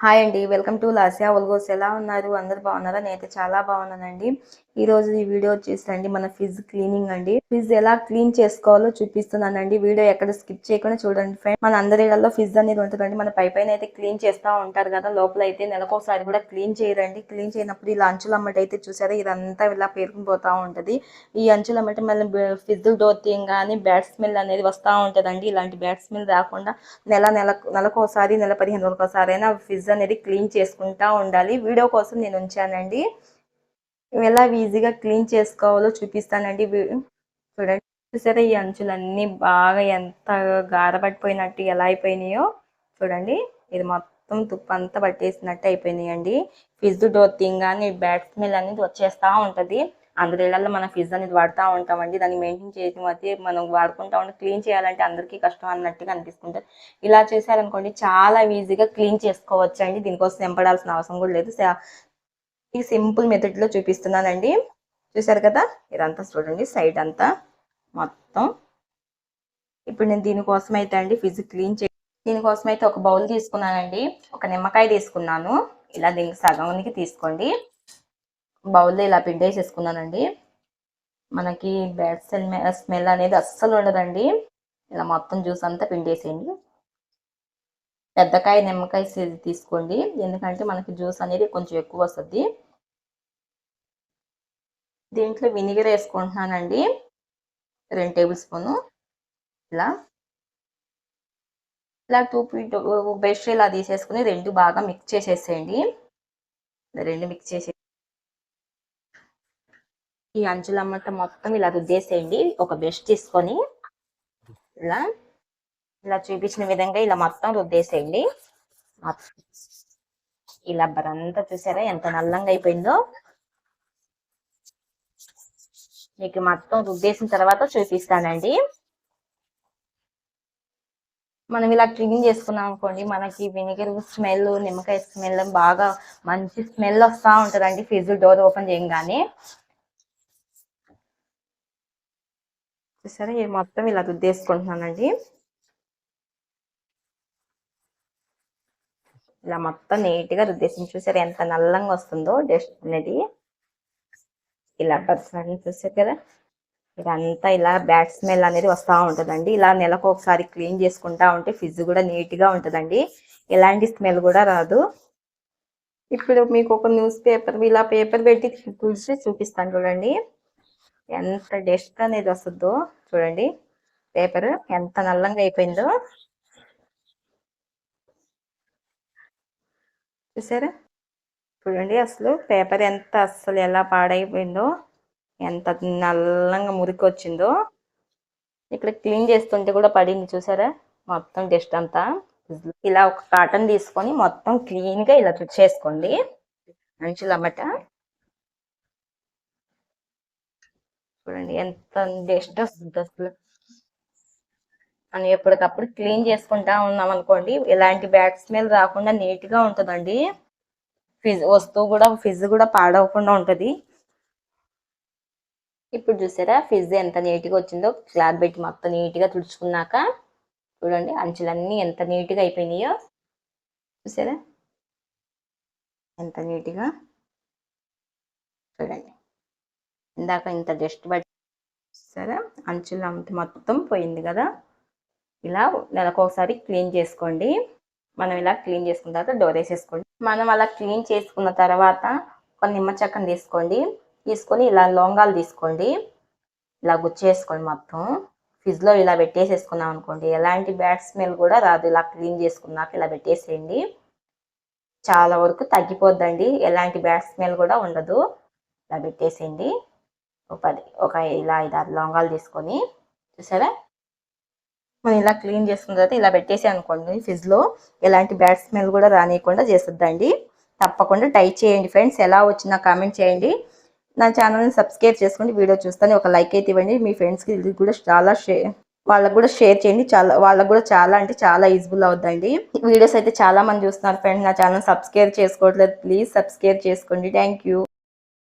Hi అండి. Welcome to Lasya vlogs. ఎలా ఉన్నారు? అందరు బాగున్నారా? నేనైతే చాలా బాగున్నానండి. ఈ రోజు ఈ వీడియో వచ్చేసండి మన ఫిజ్ క్లీనింగ్ అండి. ఫిజ్ ఎలా క్లీన్ చేసుకోవాలో చూపిస్తున్నానండి. వీడియో ఎక్కడ స్కిప్ చేయకుండా చూడండి ఫ్రెండ్. మన అందరి ఇళ్ళలో ఫిజ్ అనేది ఉంటుందండి. మన పై పైన అయితే క్లీన్ చేస్తూ ఉంటారు కదా లోపల అయితే నెలకోసారి కూడా క్లీన్ చేయరండి. క్లీన్ చేయనప్పుడు ఇలా అంచుల అమ్మటి అయితే చూసారా ఇదంతా ఇలా పేరుకుని పోతా ఉంటది. ఈ అంచుల అమ్మటి మళ్ళీ ఫిజ్ డోర్ కానీ బ్యాడ్ స్మెల్ అనేది వస్తూ ఉంటుందండి. ఇలాంటి బ్యాడ్ స్మెల్ రాకుండా నెల నెల నెలకోసారి నెల పదిహేను రోజులకోసారి అయినా ఫిజ్ అనేది క్లీన్ చేసుకుంటా ఉండాలి. వీడియో కోసం నేను ఉంచానండి. ఎలా ఈజీగా క్లీన్ చేసుకోవాలో చూపిస్తానండి. చూడండి. చూసారా ఈ అంచులన్నీ బాగా ఎంత గారపడిపోయినట్టు ఎలా అయిపోయినాయో చూడండి. ఇది మొత్తం తుప్పు అంతా పట్టేసినట్టు అయిపోయినాయండి. ఫిజ్ డోర్ కానీ బ్యాడ్ స్మెల్ అనేది వచ్చేస్తూ ఉంటుంది. అందరి ఇళ్ళలో మనం ఫిజ్ అనేది వాడుతూ ఉంటామండి. దాన్ని మెయింటైన్ చేసి మధ్య మనం వాడుకుంటా ఉంటే క్లీన్ చేయాలంటే అందరికీ కష్టం అన్నట్టుగా అనిపిస్తుంటుంది ఇలా చేశారనుకోండి చాలా ఈజీగా క్లీన్ చేసుకోవచ్చు అండి దీనికోసం ఎంపడాల్సిన అవసరం కూడా లేదు. ఈ సింపుల్ మెథడ్లో చూపిస్తున్నానండి. చూసారు కదా? ఇదంతా చూడండి సైడ్ అంతా మొత్తం. ఇప్పుడు నేను దీనికోసం అయితే అండి ఫిజ్ క్లీన్ చే దీనికోసం అయితే ఒక బౌల్ తీసుకున్నానండి. ఒక నిమ్మకాయ తీసుకున్నాను. ఇలా దీనికి సగంకి తీసుకోండి. బౌల్లో ఇలా పిండేసేసుకున్నానండి. మనకి బ్యాడ్ స్మెల్ స్మెల్ అనేది అస్సలు ఉండదండి. ఇలా మొత్తం జ్యూస్ అంతా పిండేసేయండి. పెద్దకాయ నిమ్మకాయ తీసుకోండి. ఎందుకంటే మనకి జ్యూస్ అనేది కొంచెం ఎక్కువ వస్తుంది. దీంట్లో వినిగర్ వేసుకుంటున్నానండి. రెండు టేబుల్ స్పూను. ఇలా. ఇలా టూ పీట్ బెస్ట్ ఇలా తీసేసుకుని రెండు బాగా మిక్స్ చేసేసేయండి. రెండు మిక్స్ చేసే ఈ అంచులమ్మట మొత్తం ఇలా రుద్దేసేయండి. ఒక బెస్ట్ తీసుకొని ఇలా. ఇలా చూపించిన విధంగా ఇలా మొత్తం రుద్దేసేయండి. ఇలా బరంతా చూసారా ఎంత నల్లంగా అయిపోయిందో? మీకు మొత్తం రుద్దేసిన తర్వాత చూపిస్తానండి. మనం ఇలా క్లీన్ చేసుకున్నాం అనుకోండి మనకి వినిగర్ స్మెల్ నిమ్మకాయ స్మెల్ బాగా మంచి స్మెల్ వస్తూ ఉంటుందండి ఫ్రిడ్జ్ డోర్ ఓపెన్ చేయగానే. చూసారా? ఇది మొత్తం ఇలా రుద్దేసుకుంటున్నానండి ఇలా మొత్తం నీట్గా రుద్దేసింది చూసారు ఎంత నల్లంగా వస్తుందో డస్ట్ అనేది. ఇలా పర్సనల్ చూసారు కదా? ఇదంతా ఇలా బ్యాడ్ స్మెల్ అనేది వస్తూ ఉంటుందండి. ఇలా నెలకు ఒకసారి క్లీన్ చేసుకుంటా ఉంటే ఫిజ్ కూడా నీట్గా ఉంటుందండి. ఎలాంటి స్మెల్ కూడా రాదు. ఇప్పుడు మీకు ఒక న్యూస్ పేపర్ ఇలా పేపర్ పెట్టి తుడిచి చూపిస్తాను చూడండి. ఎంత డస్ట్ అనేది వస్తుందో చూడండి. పేపర్ ఎంత నల్లంగా అయిపోయిందో. చూసారా? చూడండి అసలు పేపర్ ఎంత అసలు ఎలా పాడైపోయిందో ఎంత నల్లంగా మురికి వచ్చిందో ఇక్కడ క్లీన్ చేస్తుంటే కూడా పడింది చూసారా? మొత్తం డస్ట్ అంతా. ఇలా ఒక కాటన్ తీసుకొని మొత్తం క్లీన్గా ఇలా చేసుకోండి అంచులమ్మట చూడండి ఎంత డస్ట్ వస్తుంది అసలు. మనం ఎప్పటికప్పుడు క్లీన్ చేసుకుంటా ఉన్నాం అనుకోండి ఎలాంటి బ్యాడ్ స్మెల్ రాకుండా నీట్గా ఉంటుందండి. ఫిజ్ వస్తువు కూడా ఫిజ్ కూడా పాడవకుండా ఉంటుంది. ఇప్పుడు చూసారా ఫిజ్ ఎంత నీట్గా వచ్చిందో క్లాత్ పెట్టి మొత్తం నీట్గా తుడుచుకున్నాక చూడండి అంచులన్నీ ఎంత నీట్గా అయిపోయినాయో. చూసారా? ఎంత నీట్గా? చూడండి. ఇందాక ఇంత జస్ట్ బట్టి సరే అంచులు మొత్తం పోయింది కదా. ఇలా నెలకు ఒకసారి క్లీన్ చేసుకోండి. మనం ఇలా క్లీన్ చేసుకున్న తర్వాత డోర్ వేసేసుకోండి. మనం అలా క్లీన్ చేసుకున్న తర్వాత ఒక నిమ్మ చెక్కను తీసుకోండి. తీసుకొని ఇలా లొంగాలు తీసుకోండి. ఇలా గుచ్చేసుకోండి మొత్తం ఫ్రిడ్జ్లో ఇలా పెట్టేసేసుకున్నాం అనుకోండి. ఎలాంటి బ్యాడ్ స్మెల్ కూడా రాదు. ఇలా క్లీన్ చేసుకున్నాక ఇలా పెట్టేసేయండి. చాలా వరకు తగ్గిపోద్దండి. ఎలాంటి బ్యాడ్ స్మెల్ కూడా ఉండదు. ఇలా పెట్టేసేయండి. ఒక పది ఒక ఇలా ఐదారు లొంగాలు తీసుకొని చూసారా? మనం ఇలా క్లీన్ చేసుకున్న తర్వాత ఇలా పెట్టేసి అనుకోండి ఫ్రిడ్జ్లో ఎలాంటి బ్యాడ్ స్మెల్ కూడా రానియకుండా చేస్తుందండి తప్పకుండా ట్రై చేయండి ఫ్రెండ్స్. ఎలా వచ్చినా కామెంట్ చేయండి. నా ఛానల్ని సబ్స్క్రైబ్ చేసుకోండి వీడియో చూస్తాను ఒక లైక్ అయితే ఇవ్వండి. మీ ఫ్రెండ్స్కి ఇది కూడా చాలా షేర్ వాళ్ళకు కూడా షేర్ చేయండి. చాలా వాళ్ళకు కూడా చాలా అంటే చాలా యూజ్ఫుల్ అవుతుందండి వీడియోస్ అయితే చాలా మంది చూస్తున్నారు ఫ్రెండ్స్. నా ఛానల్ సబ్స్క్రైబ్ చేసుకోవట్లేదు. ప్లీజ్ సబ్స్క్రైబ్ చేసుకోండి. థ్యాంక్